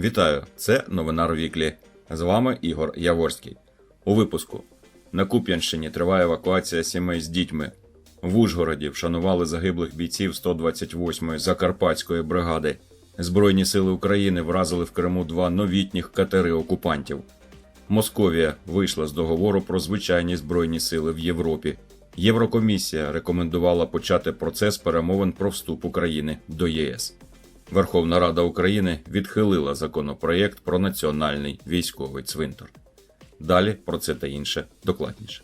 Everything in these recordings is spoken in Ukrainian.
Вітаю! Це новина Ровіклі. З вами Ігор Яворський. У випуску на Куп'янщині триває евакуація сімей з дітьми. В Ужгороді вшанували загиблих бійців 128-ї Закарпатської бригади. Збройні сили України вразили в Криму два новітніх катери окупантів. Московія вийшла з договору про звичайні збройні сили в Європі. Єврокомісія рекомендувала почати процес перемовин про вступ України до ЄС. Верховна Рада України відхилила законопроєкт про національний військовий цвинтар. Далі про це та інше докладніше.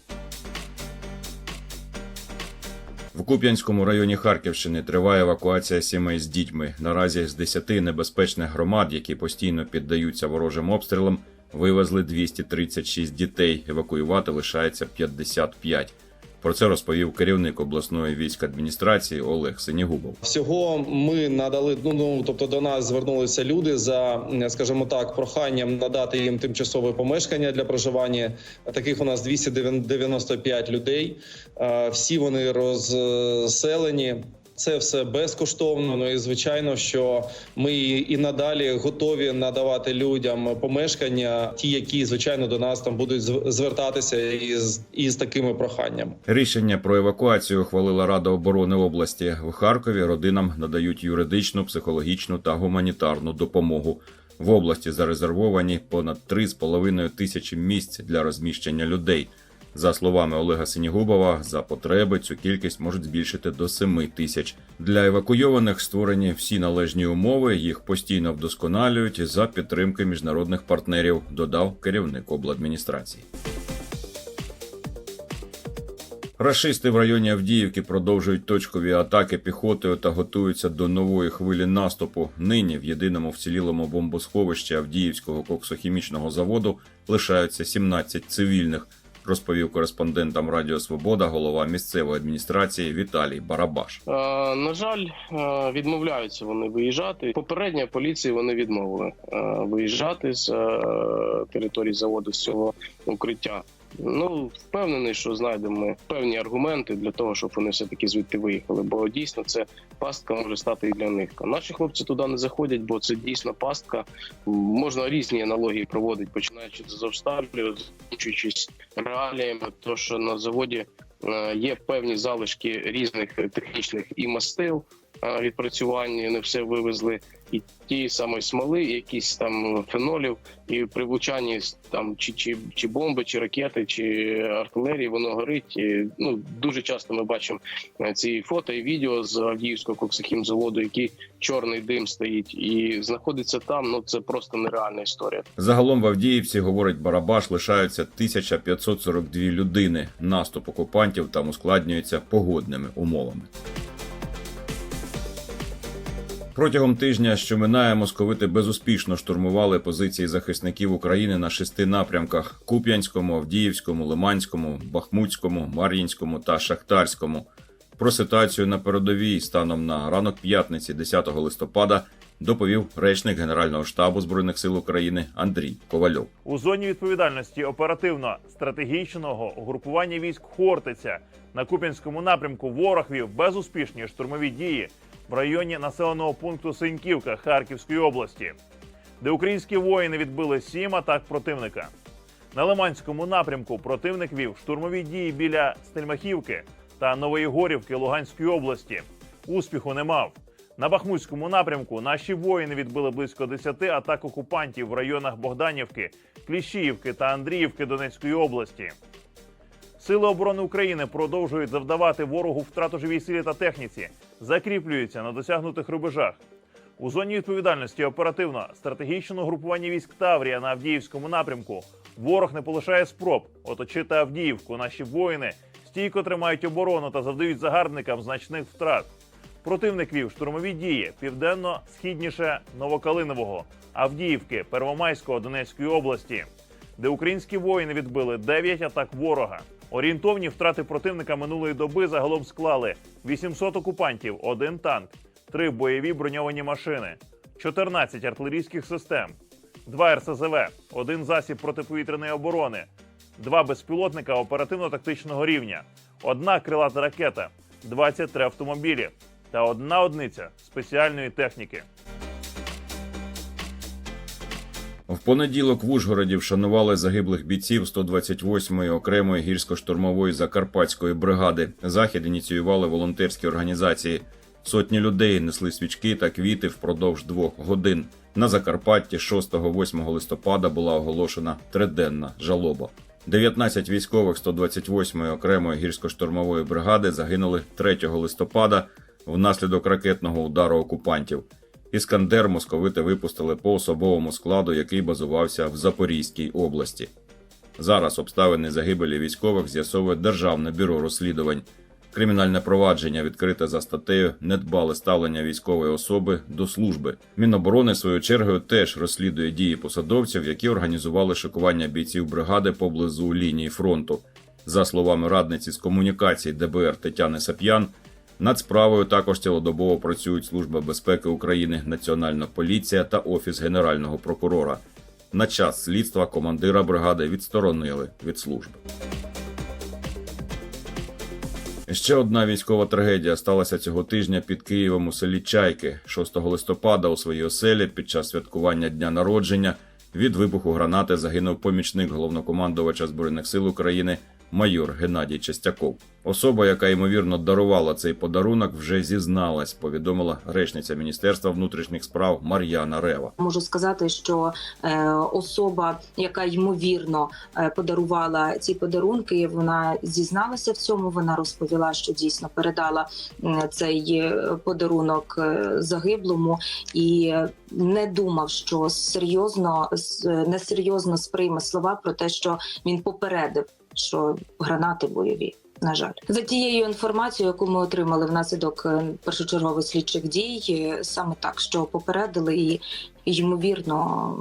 В Куп'янському районі Харківщини триває евакуація сімей з дітьми. Наразі з 10 небезпечних громад, які постійно піддаються ворожим обстрілам, вивезли 236 дітей. Евакуювати лишається 55. Про це розповів керівник обласної військадміністрації Олег Синігубов. Всього ми надали ну, ну тобто до нас звернулися люди за, скажімо так, проханням надати їм тимчасове помешкання для проживання. Таких у нас 295 людей. Е, Всі вони розселені. Це все безкоштовно. Ну і звичайно, що ми і надалі готові надавати людям помешкання, ті, які звичайно до нас там будуть звертатися із, із такими проханнями. Рішення про евакуацію ухвалила Рада оборони області. В Харкові родинам надають юридичну, психологічну та гуманітарну допомогу. В області зарезервовані понад 3,5 тисячі місць для розміщення людей. За словами Олега Синігубова, за потреби цю кількість можуть збільшити до 7 тисяч. Для евакуйованих створені всі належні умови, їх постійно вдосконалюють за підтримки міжнародних партнерів, додав керівник обладміністрації. Рашисти в районі Авдіївки продовжують точкові атаки піхотою та готуються до нової хвилі наступу. Нині в єдиному вцілілому бомбосховищі Авдіївського коксохімічного заводу лишаються 17 цивільних, розповів кореспондентам Радіо Свобода голова місцевої адміністрації Віталій Барабаш. Е, на жаль, е, відмовляються вони виїжджати. Попередня поліції вони відмовили е, виїжджати з е, території заводу з цього укриття. Ну впевнений, що знайдемо певні аргументи для того, щоб вони все таки звідти виїхали. Бо дійсно це пастка може стати і для них. А наші хлопці туди не заходять, бо це дійсно пастка. Можна різні аналогії проводити, починаючи з Азовсталі, закінчуючись реаліями, то що на заводі е, є певні залишки різних технічних і мастил е, відпрацювання, не все вивезли, і ті самої смоли, якісь там фенолів, і при влучанні там чи, чи, чи бомби, чи ракети, чи артилерії, воно горить. І, ну дуже часто ми бачимо е, ці фото і відео з Авдіївського коксохімзаводу, який чорний дим стоїть і знаходиться там. Ну це просто нереальна історія. Загалом в Авдіївці, говорить Барабаш, лишаються 1542 людини. Наступ окупантів там ускладнюється погодними умовами. Протягом тижня, що минає, московити безуспішно штурмували позиції захисників України на шести напрямках: Куп'янському, Авдіївському, Лиманському, Бахмутському, Мар'їнському та Шахтарському. Про ситуацію на передовій станом на ранок п'ятниці, 10 листопада, доповів речник Генерального штабу збройних сил України Андрій Ковальов. У зоні відповідальності оперативно-стратегічного угрупування військ Хортиця на Куп'янському напрямку ворог вів безуспішні штурмові дії в районі населеного пункту Синьківка Харківської області, де українські воїни відбили сім атак противника. На Лиманському напрямку противник вів штурмові дії біля Стельмахівки та Новоєгорівки Луганської області. Успіху не мав. На Бахмутському напрямку наші воїни відбили близько 10 атак окупантів в районах Богданівки, Кліщіївки та Андріївки Донецької області. Сили оборони України продовжують завдавати ворогу втрат у живій силі та техніці, закріплюються на досягнутих рубежах. У зоні відповідальності оперативно стратегічного групування військ Таврія на Авдіївському напрямку ворог не полишає спроб оточити Авдіївку. Наші воїни стійко тримають оборону та завдають загарбникам значних втрат. Противник вів штурмові дії південно-східніше Новокалинового, Авдіївки, Первомайського Донецької області, де українські воїни відбили 9 атак ворога. Орієнтовні втрати противника минулої доби загалом склали 800 окупантів, один танк, 3 бойові броньовані машини, 14 артилерійських систем, 2 РСЗВ, один засіб протиповітряної оборони, два безпілотника оперативно-тактичного рівня, одна крилата ракета, 23 автомобілі та одна одиниця спеціальної техніки. Понеділок в Ужгороді вшанували загиблих бійців 128-ї окремої гірсько-штурмової закарпатської бригади. Захід ініціювали волонтерські організації. Сотні людей несли свічки та квіти впродовж двох годин. На Закарпатті 6-8 листопада була оголошена триденна жалоба. 19 військових 128-ї окремої гірсько-штурмової бригади загинули 3 листопада внаслідок ракетного удару окупантів. Іскандер московити випустили по особовому складу, який базувався в Запорізькій області. Зараз обставини загибелі військових з'ясовує Державне бюро розслідувань. Кримінальне провадження відкрите за статтею недбале ставлення військової особи до служби. Міноборони своєю чергою теж розслідує дії посадовців, які організували шикування бійців бригади поблизу лінії фронту. За словами радниці з комунікацій ДБР Тетяни Сап'ян, над справою також цілодобово працюють Служба безпеки України, Національна поліція та Офіс Генерального прокурора. На час слідства командира бригади відсторонили від служби. Ще одна військова трагедія сталася цього тижня під Києвом у селі Чайки 6 листопада у своїй оселі під час святкування дня народження від вибуху гранати загинув помічник головнокомандувача збройних сил України майор Геннадій Чистяков. Особа, яка ймовірно дарувала цей подарунок, вже зізналась, повідомила речниця Міністерства внутрішніх справ Мар'яна Рева. Можу сказати, що е, особа, яка ймовірно е, подарувала ці подарунки, вона зізналася в цьому. Вона розповіла, що дійсно передала цей е, подарунок загиблому, і не думав, що серйозно несерйозно сприйме слова про те, що він попередив, що гранати бойові. На жаль, за тією інформацією, яку ми отримали внаслідок е, першочергових слідчих дій, е, саме так, що попередили і ймовірно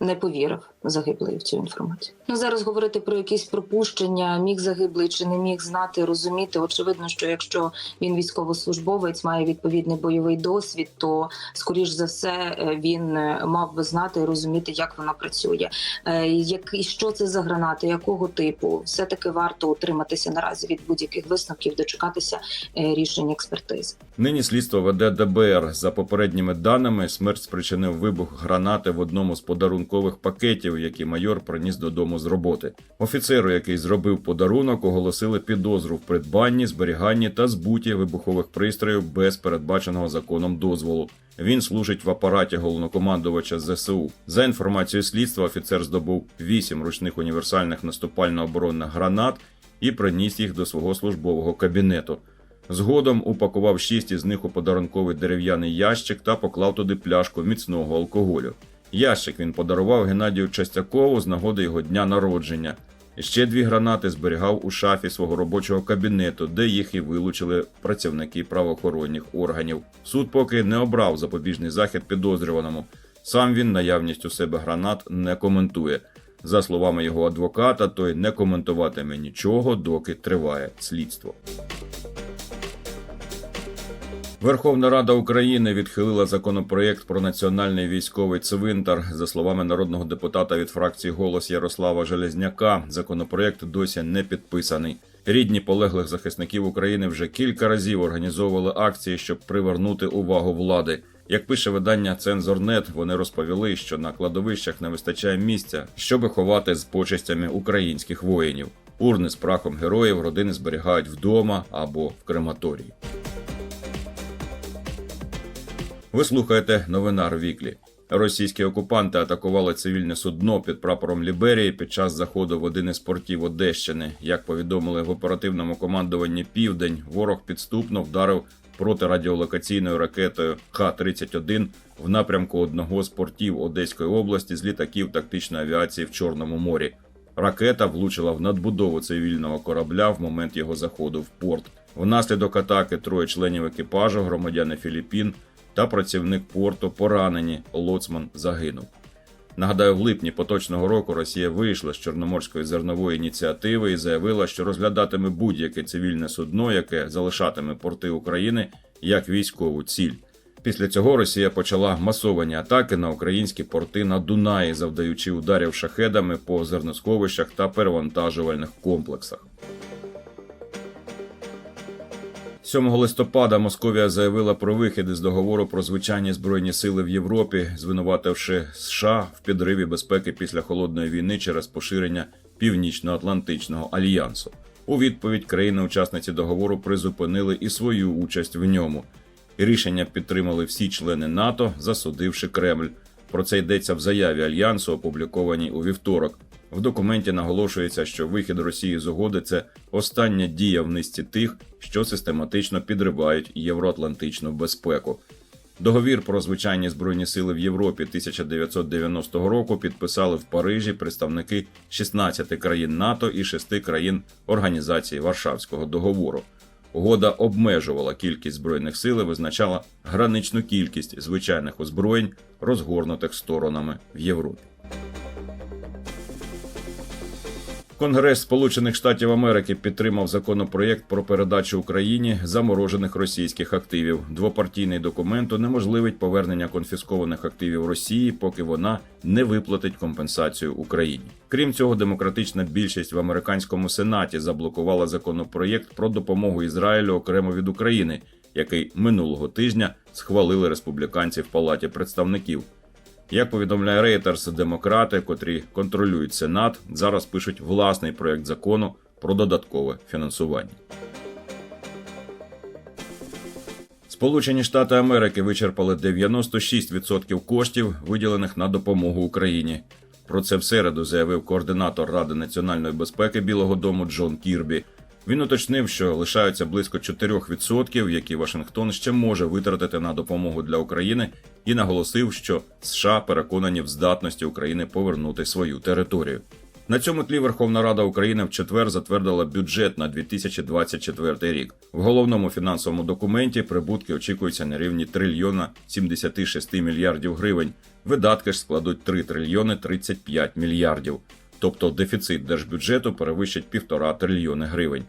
не повірив загиблий в цю інформацію. Ну зараз говорити про якісь пропущення, міг загиблий чи не міг знати, розуміти. Очевидно, що якщо він військовослужбовець, має відповідний бойовий досвід, то скоріш за все е, він е, мав би знати і розуміти, як вона працює, Е, як і що це за гранати, якого типу, все таки варто утриматися наразі від будь-яких висновків, дочекатися рішень експертизи. Нині слідство веде ДБР. За попередніми даними, смерть спричинив вибух гранати в одному з подарункових пакетів, які майор приніс додому з роботи. Офіцеру, який зробив подарунок, оголосили підозру в придбанні, зберіганні та збуті вибухових пристроїв без передбаченого законом дозволу. Він служить в апараті головнокомандувача ЗСУ. За інформацією слідства, офіцер здобув вісім ручних універсальних наступально-оборонних гранат і приніс їх до свого службового кабінету. Згодом упакував шість із них у подарунковий дерев'яний ящик та поклав туди пляшку міцного алкоголю. Ящик він подарував Геннадію Частякову з нагоди його дня народження. Ще дві гранати зберігав у шафі свого робочого кабінету, де їх і вилучили працівники правоохоронних органів. Суд поки не обрав запобіжний захід підозрюваному. Сам він наявність у себе гранат не коментує. За словами його адвоката, той не коментуватиме нічого, доки триває слідство. Верховна Рада України відхилила законопроєкт про національний військовий цвинтар. За словами народного депутата від фракції Голос Ярослава Железняка, законопроєкт досі не підписаний. Рідні полеглих захисників України вже кілька разів організовували акції, щоб привернути увагу влади. Як пише видання Цензорнет, вони розповіли, що на кладовищах не вистачає місця, щоб ховати з почестями українських воїнів. Урни з прахом героїв родини зберігають вдома або в крематорії. Ви слухаєте новинар Віклі. Російські окупанти атакували цивільне судно під прапором Ліберії під час заходу в один із портів Одещини. Як повідомили в оперативному командуванні Південь, ворог підступно вдарив протирадіолокаційною ракетою Х-31 в напрямку одного з портів Одеської області з літаків тактичної авіації в Чорному морі. Ракета влучила в надбудову цивільного корабля в момент його заходу в порт. Внаслідок атаки троє членів екіпажу, громадяни Філіппін та працівник порту поранені. Лоцман загинув. Нагадаю, в липні поточного року Росія вийшла з Чорноморської зернової ініціативи і заявила, що розглядатиме будь-яке цивільне судно, яке залишатиме порти України як військову ціль. Після цього Росія почала масовані атаки на українські порти на Дунаї, завдаючи ударів шахедами по зерносховищах та перевантажувальних комплексах. 7 листопада Московія заявила про вихід із договору про звичайні збройні сили в Європі, звинувативши США в підриві безпеки після холодної війни через поширення Північно-Атлантичного альянсу. У відповідь країни-учасниці договору призупинили і свою участь в ньому. Рішення підтримали всі члени НАТО, засудивши Кремль. Про це йдеться в заяві альянсу, опублікованій у вівторок. В документі наголошується, що вихід Росії з угоди це остання дія в низці тих, що систематично підривають євроатлантичну безпеку. Договір про звичайні збройні сили в Європі 1990 року підписали в Парижі представники 16 країн НАТО і 6 країн Організації Варшавського договору. Угода обмежувала кількість збройних сил і визначала граничну кількість звичайних озброєнь, розгорнутих сторонами в Європі. Конгрес Сполучених Штатів Америки підтримав законопроєкт про передачу Україні заморожених російських активів. Двопартійний документ унеможливить повернення конфіскованих активів Росії, поки вона не виплатить компенсацію Україні. Крім цього, демократична більшість в американському сенаті заблокувала законопроєкт про допомогу Ізраїлю окремо від України, який минулого тижня схвалили республіканці в Палаті представників. Як повідомляє Reuters, демократи, котрі контролюють Сенат, зараз пишуть власний проект закону про додаткове фінансування. Сполучені Штати Америки вичерпали 96% коштів, виділених на допомогу Україні. Про це в середу заявив координатор Ради національної безпеки Білого Дому Джон Кірбі. Він уточнив, що лишаються близько 4%, які Вашингтон ще може витратити на допомогу для України, і наголосив, що США переконані в здатності України повернути свою територію. На цьому тлі Верховна Рада України в четвер затвердила бюджет на 2024 рік. В головному фінансовому документі прибутки очікуються на рівні трильйона 76 мільярдів гривень. Видатки ж складуть 3 трильйони 35 мільярдів. Тобто дефіцит держбюджету перевищить півтора трильйони гривень.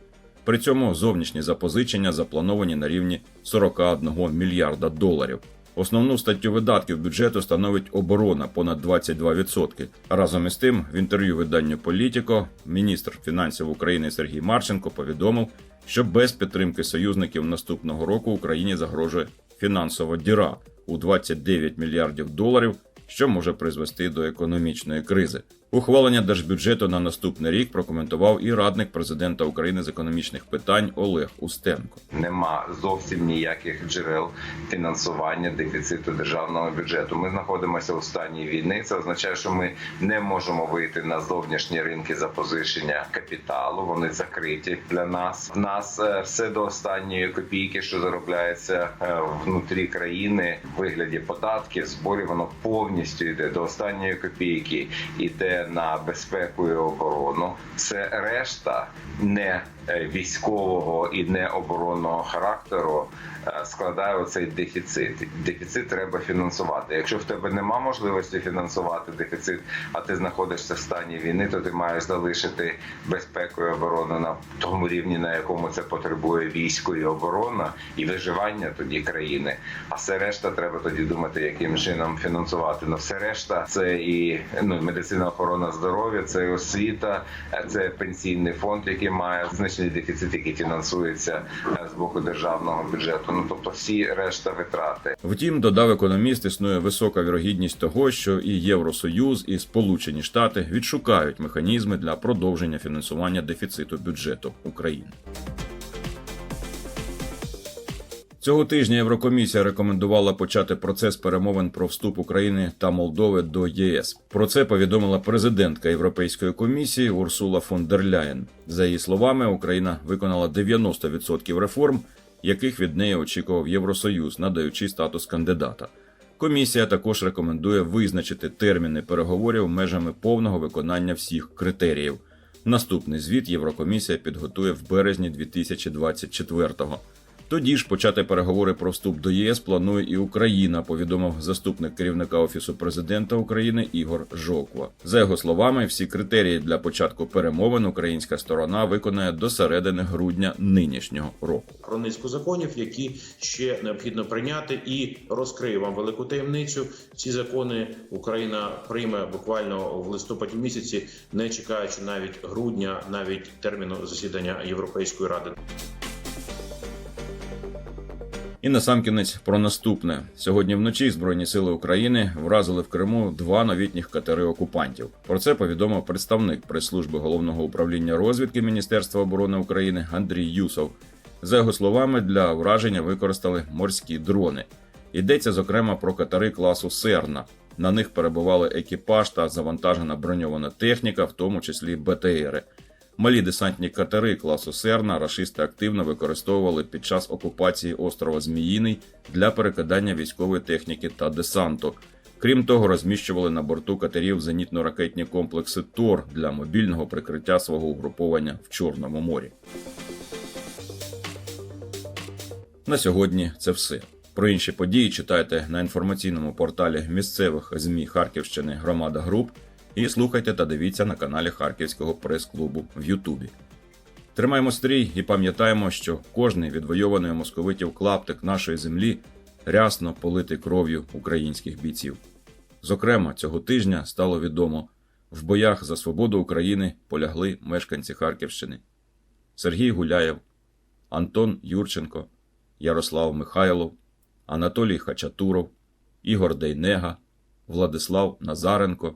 При цьому зовнішні запозичення заплановані на рівні 41 мільярда доларів. Основну статтю видатків бюджету становить оборона понад 22%. Разом із тим, в інтерв'ю виданню Політіко міністр фінансів України Сергій Марченко повідомив, що без підтримки союзників наступного року Україні загрожує фінансова діра у 29 мільярдів доларів, що може призвести до економічної кризи. Ухвалення держбюджету на наступний рік прокоментував і радник президента України з економічних питань Олег Устенко. Нема зовсім ніяких джерел фінансування дефіциту державного бюджету. Ми знаходимося у стані війни. Це означає, що ми не можемо вийти на зовнішні ринки запозичення капіталу. Вони закриті для нас. В нас е, все до останньої копійки, що заробляється е, внутрі країни в вигляді податків, зборів. Воно повністю йде до останньої копійки. Іде на безпеку і оборону. Це решта не е, військового і не оборонного характеру е, складає оцей дефіцит. Дефіцит треба фінансувати. Якщо в тебе нема можливості фінансувати дефіцит, а ти знаходишся в стані війни, то ти маєш залишити безпеку і оборону на тому рівні, на якому це потребує військо і оборона і виживання тоді країни. А все решта треба тоді думати, яким чином фінансувати. Ну все решта це і ну медицина охорона здоров'я, це і освіта, е, це пенсійний фонд, який має значний дефіцит, який фінансується е, з боку державного бюджету. Ну тобто всі решта витрати. Втім, додав економіст, існує висока вірогідність того, що і Євросоюз, і Сполучені Штати відшукають механізми для продовження фінансування дефіциту бюджету України. Цього тижня Єврокомісія рекомендувала почати процес перемовин про вступ України та Молдови до ЄС. Про це повідомила президентка Європейської комісії Урсула фон дер Ляєн. За її словами, Україна виконала 90% реформ, яких від неї очікував Євросоюз, надаючи статус кандидата. Комісія також рекомендує визначити терміни переговорів межами повного виконання всіх критеріїв. Наступний звіт Єврокомісія підготує в березні 2024-го. Тоді ж почати переговори про вступ до ЄС планує і Україна, повідомив заступник керівника офісу президента України Ігор Жоква. За його словами, всі критерії для початку перемовин українська сторона виконає до середини грудня нинішнього року. про низку законів, які ще необхідно прийняти, і розкрию вам велику таємницю. Ці закони Україна прийме буквально в листопаді місяці, не чекаючи навіть грудня, навіть терміну засідання Європейської ради. І насамкінець про наступне: сьогодні вночі Збройні сили України вразили в Криму два новітніх катери окупантів. Про це повідомив представник прес-служби головного управління розвідки Міністерства оборони України Андрій Юсов. За його словами, для враження використали морські дрони. Йдеться зокрема про катери класу Серна. На них перебували екіпаж та завантажена броньована техніка, в тому числі БТРи. Малі десантні катери класу Серна рашисти активно використовували під час окупації острова Зміїний для перекидання військової техніки та десанту. Крім того, розміщували на борту катерів зенітно-ракетні комплекси ТОР для мобільного прикриття свого угруповання в Чорному морі. На сьогодні це все. Про інші події читайте на інформаційному порталі місцевих ЗМІ Харківщини Громада Груп і слухайте та дивіться на каналі Харківського прес-клубу в Ютубі. Тримаємо стрій і пам'ятаємо, що кожний відвойований московитів клаптик нашої землі рясно политий кров'ю українських бійців. Зокрема, цього тижня стало відомо, в боях за свободу України полягли мешканці Харківщини Сергій Гуляєв, Антон Юрченко, Ярослав Михайлов, Анатолій Хачатуров, Ігор Дейнега, Владислав Назаренко,